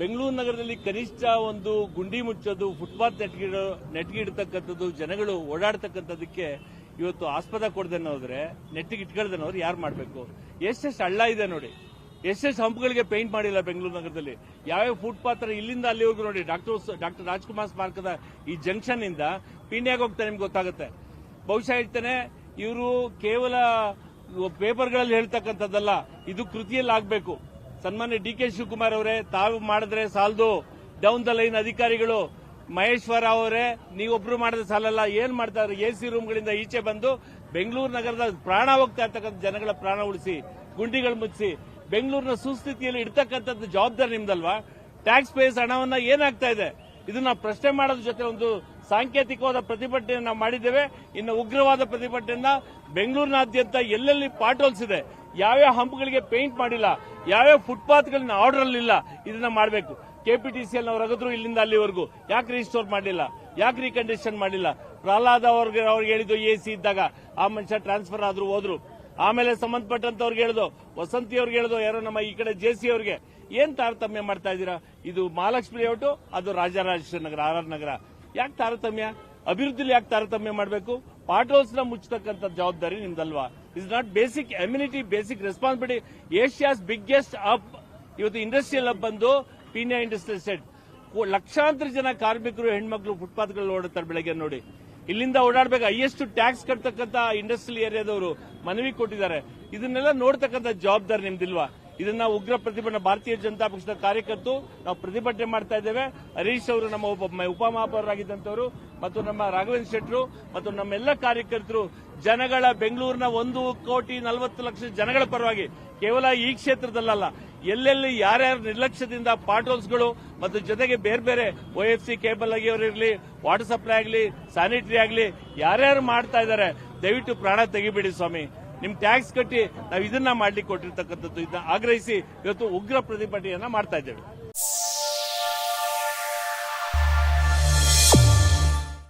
ಬೆಂಗಳೂರು ನಗರದಲ್ಲಿ ಕನಿಷ್ಠ ಒಂದು ಗುಂಡಿ ಮುಚ್ಚೋದು ಫುಟ್ಪಾತ್ ನೆಟ್ಗಿಡೋ ನೆಟ್ಗಿಡ್ತಕ್ಕಂಥದ್ದು ಜನಗಳು ಓಡಾಡ್ತಕ್ಕಂಥದ್ದಕ್ಕೆ ಇವತ್ತು ಆಸ್ಪದ ಕೊಡ್ದೆ ಅನ್ನೋದ್ರೆ ನೆಟ್ಟಿಗೆ ಇಟ್ಕೊಳ್ದೆ ಹೋದ್ರೆ ಯಾರು ಮಾಡಬೇಕು? ಎಷ್ಟೆಷ್ಟು ಹಳ್ಳ ಇದೆ ನೋಡಿ. ಎಷ್ಟೆಷ್ಟು ಹಂಪ್ಗಳಿಗೆ ಪೇಂಟ್ ಮಾಡಿಲ್ಲ ಬೆಂಗಳೂರು ನಗರದಲ್ಲಿ. ಯಾವ್ಯಾವ ಫುಟ್ಪಾತ್ ಇಲ್ಲಿಂದ ಅಲ್ಲಿವರೆಗೂ ನೋಡಿ ಡಾಕ್ಟರ್ ಡಾಕ್ಟರ್ ರಾಜ್ಕುಮಾರ್ ಸ್ಮಾರಕದ ಈ ಜಂಕ್ಷನ್ ಇಂದ ಪೀಣ್ಯಾಗ ಹೋಗ್ತಾರೆ ನಿಮ್ಗೆ ಗೊತ್ತಾಗುತ್ತೆ. ಬಹುಶಃ ಹೇಳ್ತಾನೆ, ಇವರು ಕೇವಲ ಪೇಪರ್ಗಳಲ್ಲಿ ಹೇಳ್ತಕ್ಕಂಥದ್ದಲ್ಲ, ಇದು ಕೃತಿಯಲ್ಲಿ ಆಗ್ಬೇಕು ಸನ್ಮಾನ್ಯ ಡಿ ಕೆ ಶಿವಕುಮಾರ್ ಅವರೇ, ತಾವು ಮಾಡಿದ್ರೆ ಸಾಲದು. ಡೌನ್ ದ ಲೈನ್ ಅಧಿಕಾರಿಗಳು, ಮಹೇಶ್ವರ ಅವರೇ, ನೀವೊಬ್ರು ಮಾಡಿದ್ರೆ ಸಾಲಲ್ಲ. ಏನ್ ಮಾಡ್ತಾರೆ? ಎ ಸಿ ರೂಮ್ಗಳಿಂದ ಈಚೆ ಬಂದು ಬೆಂಗಳೂರು ನಗರದ ಪ್ರಾಣ ಹೋಗ್ತಾ ಇರ್ತಕ್ಕಂಥ ಜನಗಳ ಪ್ರಾಣ ಉಳಿಸಿ, ಗುಂಡಿಗಳು ಮುಚ್ಚಿಸಿ, ಬೆಂಗಳೂರಿನ ಸುಸ್ಥಿತಿಯಲ್ಲಿ ಇಡ್ತಕ್ಕಂಥದ್ದು ಜವಾಬ್ದಾರಿ ನಿಮ್ದಲ್ವಾ? ಟ್ಯಾಕ್ಸ್ ಪೇಸ್ ಹಣವನ್ನ ಏನಾಗ್ತಾ ಇದೆ? ಇದನ್ನ ಪ್ರಶ್ನೆ ಮಾಡೋದ್ರ ಜೊತೆ ಒಂದು ಸಾಂಕೇತಿಕವಾದ ಪ್ರತಿಭಟನೆ ನಾವು ಮಾಡಿದ್ದೇವೆ. ಇನ್ನು ಉಗ್ರವಾದ ಪ್ರತಿಭಟನೆಯನ್ನ ಬೆಂಗಳೂರಿನಾದ್ಯಂತ ಎಲ್ಲೆಲ್ಲಿ ಪಾಟೋಲ್ಸ್ ಇದೆ? ಯಾವ್ಯಾವ ಹಂಪ್ಗಳಿಗೆ ಪೇಂಟ್ ಮಾಡಿಲ್ಲ, ಯಾವ್ಯಾವ ಫುಟ್ಪಾತ್ಗಳನ್ನ ಆರ್ಡರ್ ಇಲ್ಲ ಇದನ್ನ ಮಾಡಬೇಕು. ಕೆಪಿಟಿಸಿಎಲ್ ರಗದ್ರು ಇಲ್ಲಿಂದ ಅಲ್ಲಿವರೆಗೂ ಯಾಕೆ ರಿಸ್ಟೋರ್ ಮಾಡಲಿಲ್ಲ, ಯಾಕೆ ರೀಕಂಡೀಷನ್ ಮಾಡಿಲ್ಲ ಪ್ರಹ್ಲಾದ್ ಅವ್ರಿಗೆ ಅವ್ರಿಗೆ ಹೇಳಿದ್ದು ಎ ಸಿ ಇದ್ದಾಗ, ಆ ಮನುಷ್ಯ ಟ್ರಾನ್ಸ್ಫರ್ ಆದ್ರು ಹೋದ್ರು. ಆಮೇಲೆ ಸಂಬಂಧಪಟ್ಟಂತವ್ರಿಗೆ ಹೇಳ್ದು ವಸಂತಿ ಅವ್ರಿಗೆ ಹೇಳ್ದು ಯಾರೋ ನಮ್ಮ ಈ ಕಡೆ ಜೆ ಸಿ ಅವ್ರಿಗೆ. ಏನ್ ತಾರತಮ್ಯ ಮಾಡ್ತಾ ಇದ್ದೀರಾ? ಇದು ಮಹಾಲಕ್ಷ್ಮಿ ಲೇಔಟು ಅದು ರಾಜರಾಜೇಶ್ವರ ನಗರ, ಆರ್ ಆರ್ ನಗರ. ಯಾಕೆ ತಾರತಮ್ಯ? ಅಭಿವೃದ್ಧಿಲಿ ಯಾಕೆ ತಾರತಮ್ಯ ಮಾಡಬೇಕು? ಪಾಟ್ ಹೌಸ್ನ ಮುಚ್ಚತಕ್ಕಂಥ ಜವಾಬ್ದಾರಿ ನಿಮ್ದಲ್ವಾ? Is not basic amenity basic responsibility Asia's biggest up ಇವತ್ತು ಇಂಡಸ್ಟ್ರಿಯಲ್ ಅಪ್ ಬಂದು ಪೀಣ್ಯ ಇಂಡಸ್ಟ್ರಿಯಲ್ ಸೆಟ್ ಲಕ್ಷಾಂತರ ಜನ ಕಾರ್ಮಿಕರು, ಹೆಣ್ಮಕ್ಳು ಫುಟ್ಪಾತ್ಗಳಲ್ಲಿ ಓಡುತ್ತಾರೆ ಬೆಳಗ್ಗೆ ನೋಡಿ. ಇಲ್ಲಿಂದ ಓಡಾಡಬೇಕು. ಹೈಯೆಸ್ಟ್ ಟ್ಯಾಕ್ಸ್ ಕಟ್ತಕ್ಕಂತ ಇಂಡಸ್ಟ್ರಿಯಲ್ ಏರಿಯಾದವರು ಮನವಿ ಕೊಟ್ಟಿದ್ದಾರೆ. ಇದನ್ನೆಲ್ಲ ನೋಡ್ತಕ್ಕಂಥ ಜವಾಬ್ದಾರಿ ನಿಮ್ದಿಲ್ವಾ? ಇದನ್ನ ಉಗ್ರ ಪ್ರತಿಭಟನೆ, ಭಾರತೀಯ ಜನತಾ ಪಕ್ಷದ ಕಾರ್ಯಕರ್ತರು ನಾವು ಪ್ರತಿಭಟನೆ ಮಾಡ್ತಾ ಇದ್ದೇವೆ. ಹರೀಶ್ ಅವರು ನಮ್ಮ ಉಪ ಉಪಮಹಾಪೌರರಾಗಿದ್ದಂಥವರು ಮತ್ತು ನಮ್ಮ ರಾಘವೇಂದ್ರ ಶೆಟ್ಟರು ಮತ್ತು ನಮ್ಮೆಲ್ಲ ಕಾರ್ಯಕರ್ತರು, ಜನಗಳ ಬೆಂಗಳೂರಿನ ಒಂದು ಕೋಟಿ ನಲವತ್ತು ಲಕ್ಷ ಜನಗಳ ಪರವಾಗಿ ಕೇವಲ ಈ ಕ್ಷೇತ್ರದಲ್ಲ ಎಲ್ಲೆಲ್ಲಿ ಯಾರ್ಯಾರ ನಿರ್ಲಕ್ಷ್ಯದಿಂದ ಪಾಟೋಲ್ಸ್ಗಳು ಮತ್ತು ಜೊತೆಗೆ ಬೇರೆ ಬೇರೆ ಒ ಕೇಬಲ್ ಆಗಿಯವರಿರಲಿ ವಾಟರ್ ಸಪ್ಲೈ ಆಗಲಿ, ಸ್ಯಾನಿಟರಿ ಆಗಲಿ, ಯಾರ್ಯಾರು ಮಾಡ್ತಾ ಇದ್ದಾರೆ, ದಯವಿಟ್ಟು ಪ್ರಾಣ ತೆಗಿಬೇಡಿ ಸ್ವಾಮಿ. ನಿಮ್ ಟ್ಯಾಕ್ಸ್ ಕಟ್ಟಿ ನಾವು ಇದನ್ನ ಮಾಡ್ಲಿಕ್ಕೆ ಕೊಟ್ಟಿರ್ತಕ್ಕಂಥದ್ದು ಇದನ್ನ ಆಗ್ರಹಿಸಿ ಇವತ್ತು ಉಗ್ರ ಪ್ರತಿಭಟನೆಯನ್ನ ಮಾಡ್ತಾ ಇದ್ದೇವೆ.